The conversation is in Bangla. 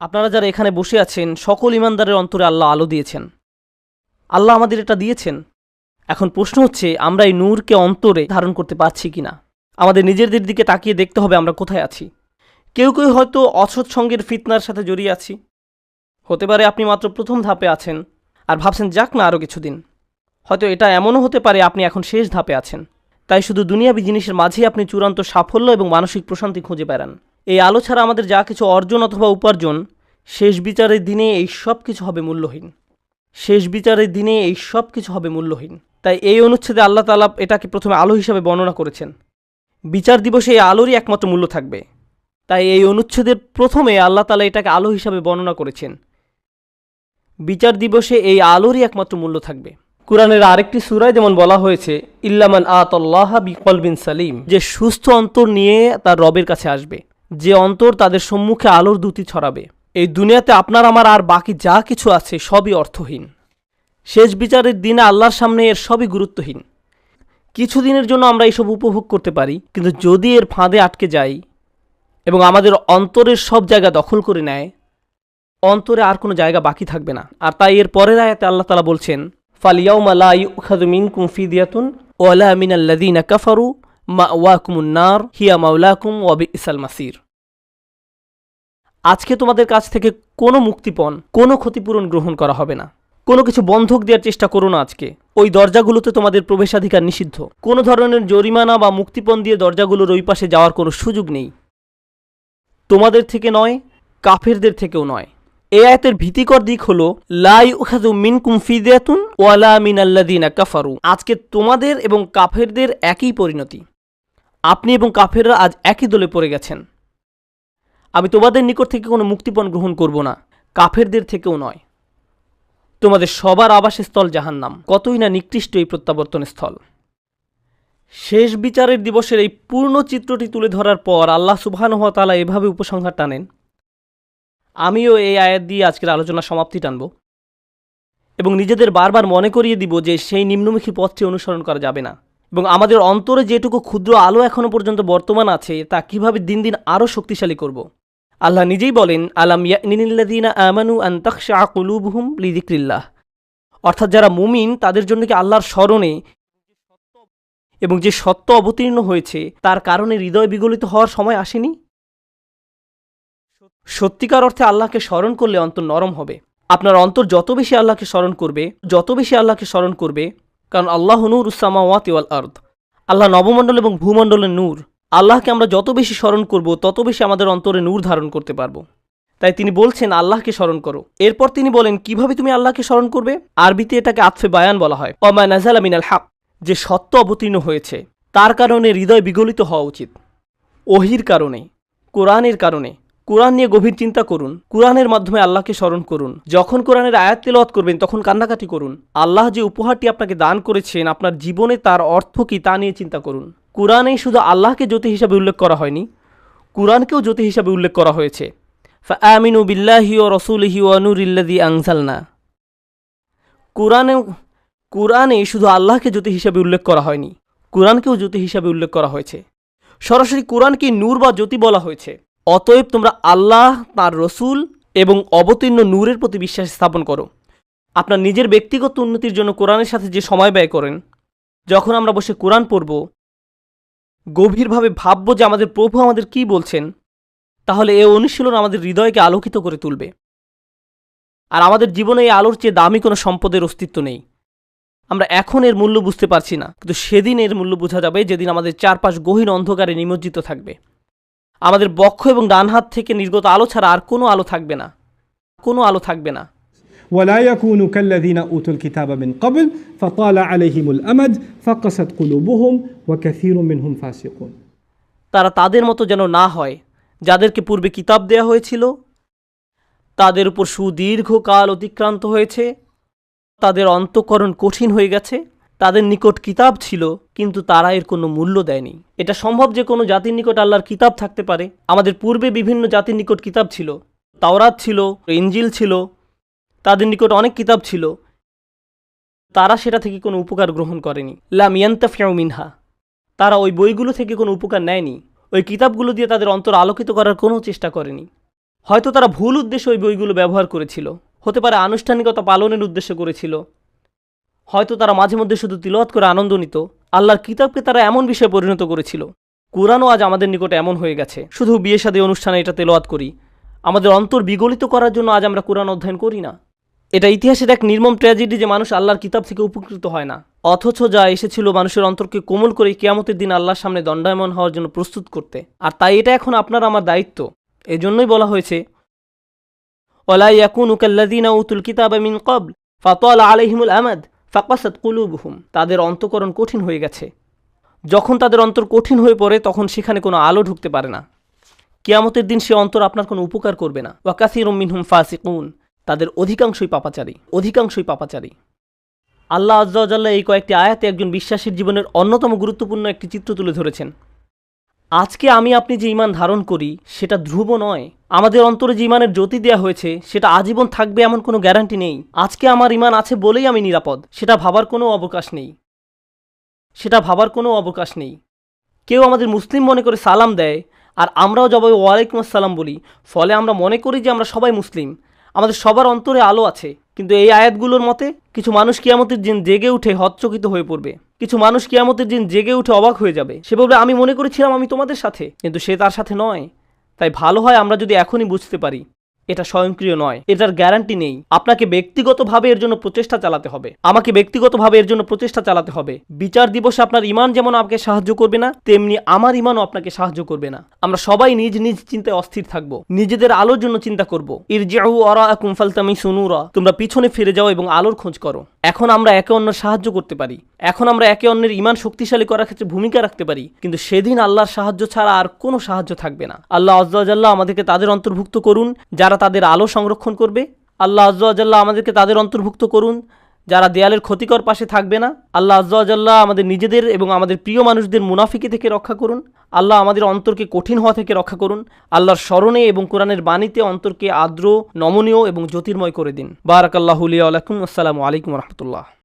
আপনারা যারা এখানে বসে আছেন, সকল ইমানদারের অন্তরে আল্লাহ আলো দিয়েছেন। আল্লাহ আমাদের এটা দিয়েছেন। এখন প্রশ্ন হচ্ছে, আমরা এই নূরকে অন্তরে ধারণ করতে পারছি কি না আমাদের নিজেদের দিকে তাকিয়ে দেখতে হবে আমরা কোথায় আছি। কেউ কেউ হয়তো অসৎ সঙ্গের ফিতনার সাথে জড়িয়ে আছি। হতে পারে আপনি মাত্র প্রথম ধাপে আছেন, আর ভাবছেন, যাক না আরও কিছুদিন। হয়তো এটা এমনও হতে পারে, আপনি এখন শেষ ধাপে আছেন। তাই শুধু দুনিয়াবি জিনিসের মাঝেই আপনি চূড়ান্ত সাফল্য এবং মানসিক প্রশান্তি খুঁজে বেড়ান। এই আলো ছাড়া আমাদের যা কিছু অর্জন অথবা উপার্জন, শেষ বিচারের দিনে এই সব কিছু হবে মূল্যহীন। শেষ বিচারের দিনে এই সব কিছু হবে মূল্যহীন। তাই এই অনুচ্ছেদে আল্লাহ তালা এটাকে প্রথমে আলো হিসাবে বর্ণনা করেছেন। বিচার দিবসে এই আলোরই একমাত্র মূল্য থাকবে। তাই এই অনুচ্ছেদের প্রথমে আল্লাহ তালা এটাকে আলো হিসাবে বর্ণনা করেছেন। বিচার দিবসে এই আলোরই একমাত্র মূল্য থাকবে। কোরআনের আরেকটি সুরায় যেমন বলা হয়েছে, ইল্লামান আতল্লাহ বিকলবিন সালিম যে সুস্থ অন্তর নিয়ে তার রবের কাছে আসবে। যে অন্তর তাদের সম্মুখে আলোর দ্যুতি ছড়াবে। এই দুনিয়াতে আপনার, আমার আর বাকি যা কিছু আছে সবই অর্থহীন। শেষ বিচারের দিনে আল্লাহর সামনে এর সবই গুরুত্বহীন। কিছুদিনের জন্য আমরা এইসব উপভোগ করতে পারি, কিন্তু যদি এর ফাঁদে আটকে যাই এবং আমাদের অন্তরের সব জায়গা দখল করে নেয়, অন্তরে আর কোনো জায়গা বাকি থাকবে না। আর তাই এর পরের আয়াতে আল্লাহ তালা বলছেন ফালিয়াউমা লা ইউখাযু মিনকুম ফিদিয়াতুন ওয়ালা মিনাল্লাযীনা কাফারু মাওয়াকুমুন নার হিয়া মাওলাকুম ওয়া ইসাল মাসির। আজকে তোমাদের কাছ থেকে কোনো মুক্তিপণ, কোনো ক্ষতিপূরণ গ্রহণ করা হবে না। কোনো কিছু বন্ধক দেওয়ার চেষ্টা করো না আজকে। ওই দরজাগুলোতে তোমাদের প্রবেশাধিকার নিষিদ্ধ। কোনো ধরনের জরিমানা বা মুক্তিপণ দিয়ে দরজাগুলোর ওই পাশে যাওয়ার কোনো সুযোগ নেই। তোমাদের থেকে নয়, কাফেরদের থেকেও নয়। এ আয়াতের ভীতিকর দিক হলো লাই উখাদু মিন কুমফিদিয়াতুন ওয়ালা মিন আল্লাদিনা কাফারু। আজকে তোমাদের এবং কাফেরদের একই পরিণতি। আপনি এবং কাফেররা আজ একই দলে পড়ে গেছেন। আমি তোমাদের নিকট থেকে কোনো মুক্তিপণ গ্রহণ করব না, কাফেরদের থেকেও নয়। তোমাদের সবার আবাসস্থল জাহান্নাম, কতই না নিকৃষ্ট এই প্রত্যাবর্তন স্থল। শেষ বিচারের দিবসের এই পূর্ণ চিত্রটি তুলে ধরার পর আল্লাহ সুবহানুহতালা এভাবে উপসংহার টানেন। আমিও এই আয়াত দিয়ে আজকের আলোচনা সমাপ্তি টানব এবং নিজেদের বারবার মনে করিয়ে দিব যে সেই নিম্নমুখী পথটি অনুসরণ করা যাবে না। এবং আমাদের অন্তরে যেটুকু ক্ষুদ্র আলো এখনও পর্যন্ত বর্তমান আছে, তা কীভাবে দিন দিন আরও শক্তিশালী করব? আল্লাহ নিজেই বলেন, আলাম আমানু আন্তাকশা কুলুবহুম লিদিক্রিল্লাহ অর্থাৎ যারা মুমিন, তাদের জন্য কি আল্লাহর স্মরণে এবং যে সত্য অবতীর্ণ হয়েছে, তার কারণে হৃদয় বিগলিত হওয়ার সময় আসেনি? সত্যিকার অর্থে আল্লাহকে স্মরণ করলে অন্তর নরম হবে। আপনার অন্তর যত বেশি আল্লাহকে স্মরণ করবে, যত বেশি আল্লাহকে স্মরণ করবে কারণ আল্লাহ নূর উসামা ওয়াত ওয়াল আর্দ। আল্লাহ নবমণ্ডল এবং ভূমণ্ডলের নূর। আল্লাহকে আমরা যত বেশি স্মরণ করব, তত বেশি আমাদের অন্তরে নূর ধারণ করতে পারব। তাই তিনি বলছেন, আল্লাহকে স্মরণ করো। এরপর তিনি বলেন, কীভাবে তুমি আল্লাহকে স্মরণ করবে? আরবিতে এটাকে আতফে বায়ান বলা হয়। অমা নাজাল মিনাল হাক যে সত্য অবতীর্ণ হয়েছে। তার কারণে হৃদয় বিগলিত হওয়া উচিত। ওহির কারণে, কোরআনের কারণে। কোরআন নিয়ে গভীর চিন্তা করুন। কোরআনের মাধ্যমে আল্লাহকে স্মরণ করুন। যখন কোরআনের আয়াত তেলাওয়াত করবেন, তখন কান্নাকাটি করুন। আল্লাহ যে উপহারটি আপনাকে দান করেছেন, আপনার জীবনে তার অর্থ কি তা নিয়ে চিন্তা করুন। কোরআনেই শুধু আল্লাহকে জ্যোতি হিসাবে উল্লেখ করা হয়নি, কোরআনকেও জ্যোতি হিসাবে উল্লেখ করা হয়েছে। আমিনু বিল্লাহি ও রসুলহি ও নুরিল্লাদি আংসালনা কোরআনে কোরআনে শুধু আল্লাহকে জ্যোতি হিসাবে উল্লেখ করা হয়নি, কোরআনকেও জ্যোতি হিসাবে উল্লেখ করা হয়েছে। সরাসরি কোরআনকে নূর বা জ্যোতি বলা হয়েছে। অতএব তোমরা আল্লাহ, তার রসুল এবং অবতীর্ণ নূরের প্রতি বিশ্বাস স্থাপন করো। আপনার নিজের ব্যক্তিগত উন্নতির জন্য কোরআনের সাথে যে সময় ব্যয় করেন, যখন আমরা বসে কোরআন পড়ব, গভীরভাবে ভাবব যে আমাদের প্রভু আমাদের কি বলছেন, তাহলে এ অনুশীলন আমাদের হৃদয়কে আলোকিত করে তুলবে। আর আমাদের জীবনে এই আলোর চেয়ে দামি কোনো সম্পদের অস্তিত্ব নেই। আমরা এখন এর মূল্য বুঝতে পারছি না, কিন্তু সেদিন এর মূল্য বোঝা যাবে যেদিন আমাদের চারপাশ গহীন অন্ধকারে নিমজ্জিত থাকবে। আমাদের বক্ষ এবং ডান হাত থেকে নির্গত আলো ছাড়া আর কোনো আলো থাকবে না কোনো আলো থাকবে না ولا يكونوا كالذين اوتوا الكتاب من قبل فطال عليهم الامد فقست قلوبهم وكثير منهم فاسقون তারা তাদের মতো যেন না হয় যাদেরকে পূর্বে কিতাব দেয়া হয়েছিল তাদের উপর সুদীর্ঘকাল অতিক্রান্ত হয়েছে তাদের অন্তঃকরণ কঠিন হয়ে গেছে তাদের নিকট কিতাব ছিল কিন্তু তারা এর কোনো মূল্য দেয়নি। এটা সম্ভব যে কোনো জাতির নিকট আল্লাহর কিতাব থাকতে পারে। আমাদের পূর্বে বিভিন্ন জাতির নিকট কিতাব ছিল। তাওরাত ছিল ইঞ্জিল ছিল, তাদের নিকট অনেক কিতাব ছিল। তারা সেটা থেকে কোনো উপকার গ্রহণ করেনি। লাম ইয়ান্তাফিয়াউ মিনহা। তারা ওই বইগুলো থেকে কোনো উপকার নেয়নি। ওই কিতাবগুলো দিয়ে তাদের অন্তর আলোকিত করার কোনো চেষ্টা করেনি। হয়তো তারা ভুল উদ্দেশ্যে ওই বইগুলো ব্যবহার করেছিল। হতে পারে আনুষ্ঠানিকতা পালনের উদ্দেশ্য করেছিল। হয়তো তারা মাঝে মধ্যে শুধু তিলওয়াত করে আনন্দ নিত। আল্লাহর কিতাবকে তারা এমন বিষয়ে পরিণত করেছিল। কোরআনও আজ আমাদের নিকটে এমন হয়ে গেছে। শুধু বিয়ে শাদী অনুষ্ঠানে এটা তেলোয়াত করি। আমাদের অন্তর বিগলিত করার জন্য আজ আমরা কোরআন অধ্যয়ন করি না। এটা ইতিহাসের এক নির্মম ট্র্যাজেডি যে মানুষ আল্লাহর কিতাব থেকে উপকৃত হয় না। অথচ যা এসেছিল মানুষের অন্তরকে কোমল করে কিয়ামতের দিন আল্লাহর সামনে দণ্ডায়মন হওয়ার জন্য প্রস্তুত করতে। আর তাই এটা এখন আপনার আমার দায়িত্ব। এজন্যই বলা হয়েছে ওলা ইয়াকুনু কাল্লাযীনা উতুল কিতাবা মিন ক্বাবল, ফাতালা আলাইহিমুল আমাদ। ফাকাসাত কুলুবুহুম, তাদের অন্তকরণ কঠিন হয়ে গেছে। যখন তাদের অন্তর কঠিন হয়ে পড়ে, তখন সেখানে কোনো আলো ঢুকতে পারে না। কিয়ামতের দিন সে অন্তর আপনার কোনো উপকার করবে না। ওয়াকাসির মিনহুম ফাসিকুন, তাদের অধিকাংশই পাপাচারী অধিকাংশই পাপাচারী। আল্লাহ আজ্জাল্লাহ এই কয়েকটি আয়াতে একজন বিশ্বাসীর জীবনের অন্যতম গুরুত্বপূর্ণ একটি চিত্র তুলে ধরেছেন। আজকে আমি আপনি যে ইমান ধারণ করি, সেটা ধ্রুব নয়। আমাদের অন্তরে যে ইমানের জ্যোতি দেওয়া হয়েছে, সেটা আজীবন থাকবে এমন কোনো গ্যারান্টি নেই। আজকে আমার ইমান আছে বলেই আমি নিরাপদ। সেটা ভাবার কোনো অবকাশ নেই। সেটা ভাবার কোনো অবকাশ নেই। কেউ আমাদের মুসলিম মনে করে সালাম দেয়, আর আমরাও জবাবে ওয়ালাইকুম আসসালাম বলি। ফলে আমরা মনে করি যে আমরা সবাই মুসলিম। আমাদের সবার অন্তরে আলো আছে। কিন্তু এই আয়াতগুলোর মতে কিছু মানুষ কিয়ামতের দিন জেগে উঠে হতচকিত হয়ে পড়বে। কিছু মানুষ কিয়ামতের দিন জেগে উঠে অবাক হয়ে যাবে। সে বলবে, আমি মনে করেছিলাম আমি তোমাদের সাথে। কিন্তু সে তার সাথে নয়। তাই ভালো হয় আমরা যদি এখনই বুঝতে পারি। এটা স্বয়ংক্রিয় নয়, এটার গ্যারান্টি নেই। আপনাকে ব্যক্তিগতভাবে এর জন্য প্রচেষ্টা চালাতে হবে। আমাকে ব্যক্তিগতভাবে এর জন্য প্রচেষ্টা চালাতে হবে। বিচার দিবসে আপনার ইমান যেমন আমাকে সাহায্য করবে না, তেমনি আমার ইমানও আপনাকে সাহায্য করবে না। আমরা সবাই নিজ নিজ চিন্তায় অস্থির থাকব। নিজেদের আলোর জন্য চিন্তা করব। ইরজাউ অরা কুমফালতামি সুনুরা তোমরা পিছনে ফিরে যাও এবং আলোর খোঁজ করো। এখন আমরা একে অন্যের সাহায্য করতে পারি। এখন আমরা একে অন্যের ইমান শক্তিশালী করার ক্ষেত্রে ভূমিকা রাখতে পারি। কিন্তু সেদিন আল্লাহর সাহায্য ছাড়া আর কোনো সাহায্য থাকবে না। আল্লাহ আজ্লাহ আমাদেরকে তাদের অন্তর্ভুক্ত করুন, যারা তাদের আলো সংরক্ষণ করবে। আল্লাহ আজ্লাহ আমাদেরকে তাদের অন্তর্ভুক্ত করুন। যারা দেয়ালের ক্ষতিকর পাশে থাকবে না, আল্লাহ আজ্লাহ আমাদের নিজেদের এবং আমাদের প্রিয় মানুষদের মুনাফিকি থেকে রক্ষা করুন। আল্লাহ আমাদের অন্তরকে কঠিন হওয়া থেকে রক্ষা করুন। আল্লাহর স্মরণে এবং কোরআনের বাণীতে অন্তরকে আর্দ্র, নমনীয় এবং জ্যোতির্ময় করে দিন। বারাকাল্লাহুলিয়া আলাইকুম আসসালামু আলাইকুম রহমতুল্লাহ।